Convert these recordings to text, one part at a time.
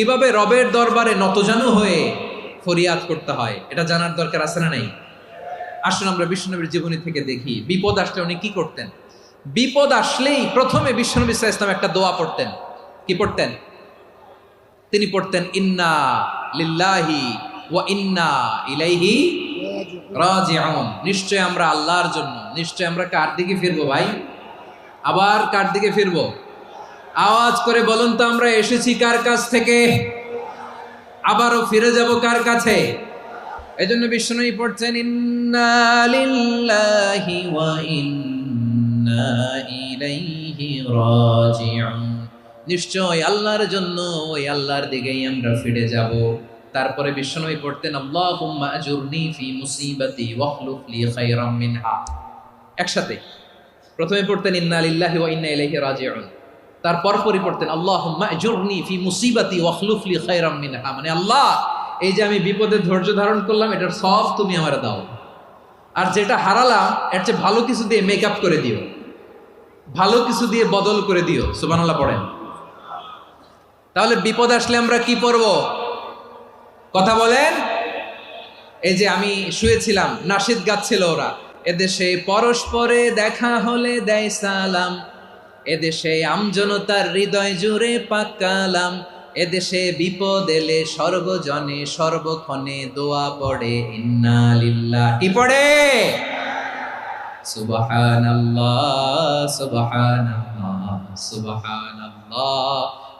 কীভাবে রবের দরবারে নতজানু হয়ে ফরিয়াদ করতে হয়, এটা জানার দরকার আছে না নাই? আসুন আমরা বিষ্ণুনবীর জীবনী থেকে দেখি, বিপদ আসলে উনি কি করতেন? বিপদ আসলেই প্রথমে বিষ্ণুনবী ইসলাম একটা দোয়া পড়তেন। কি পড়তেন? তিনি পড়তেন, ইন্না লিল্লাহি ওয়া ইন্না ইলাইহি রাজিউন। নিশ্চয় আমরা আল্লাহর জন্য নিশ্চয় আমরা কার দিকে ফিরবো ভাই? আবার কার দিকে ফিরবো? আওয়াজ করে বলুন তো আমরা এসেছি কার কাছ থেকে? আবারও ফিরে যাব কার কাছে? এজন্য বিষ্ণুই পড়ছেন, ইন্না লিল্লাহি ওয়া ইন্না ইলাইহি রাজিউন। নিশ্চয় আল্লাহর জন্য ওই আল্লাহর দিকেই আমরা ফিরে যাব। তারপরে বিষ্ণুই পড়তেন, আল্লাহুম্মা আজুরনি ফি মুসিবাতি ওয়াখলুফ লি খায়রাম মিনহা। একসাথে প্রথমে পড়তেন, ইন্না লিল্লাহি ওয়া ইন্না ইলাইহি রাজিউন। তারপর পরই পড়তেন আল্লাহুম্মা আজুরনি ফি মুসিবাতি মানে আল্লাহ, এই যে আমি বিপদে ধৈর্য ধারণ করলাম, এটার সব তুমি আমার দাও। আর যেটা হারালাম, এর চেয়ে ভালো কিছু দিয়ে মেকআপ করে দিও। ভালো কিছু দিয়ে বদল করে দিও। সুবহানাল্লাহ পড়েন। তাহলে বিপদ আসলে আমরা কি পড়ব? কথা বলেন? এই যে আমি শুয়েছিলাম, নাসিদ গাচ্ছিল ওরা। এদেশে পরস্পরে দেখা হলে দেয় সালাম। এদেশে আমজনতার হৃদয় জুড়ে পাকালাম। এদেশে বিপদ এলে সর্বজনে সর্বক্ষণে দোয়া পড়ে। ইন্না লিল্লাহ। কি পড়ে? সুবহানাল্লাহ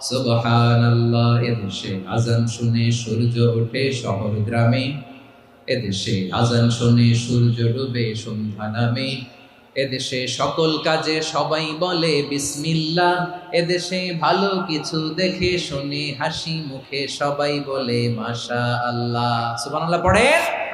সুবহানাল্লাহ এদেশে আজান শুনে সূর্য এদেশে আজান শুনে সূর্য ডুবে সন্ধ্যা নামে। এদেশে সকল কাজে সবাই বলে বিসমিল্লা এদেশে ভালো কিছু দেখে শুনে হাসি মুখে সবাই বলে মাশা আল্লাহ সুবহানাল্লাহ, পড়েন।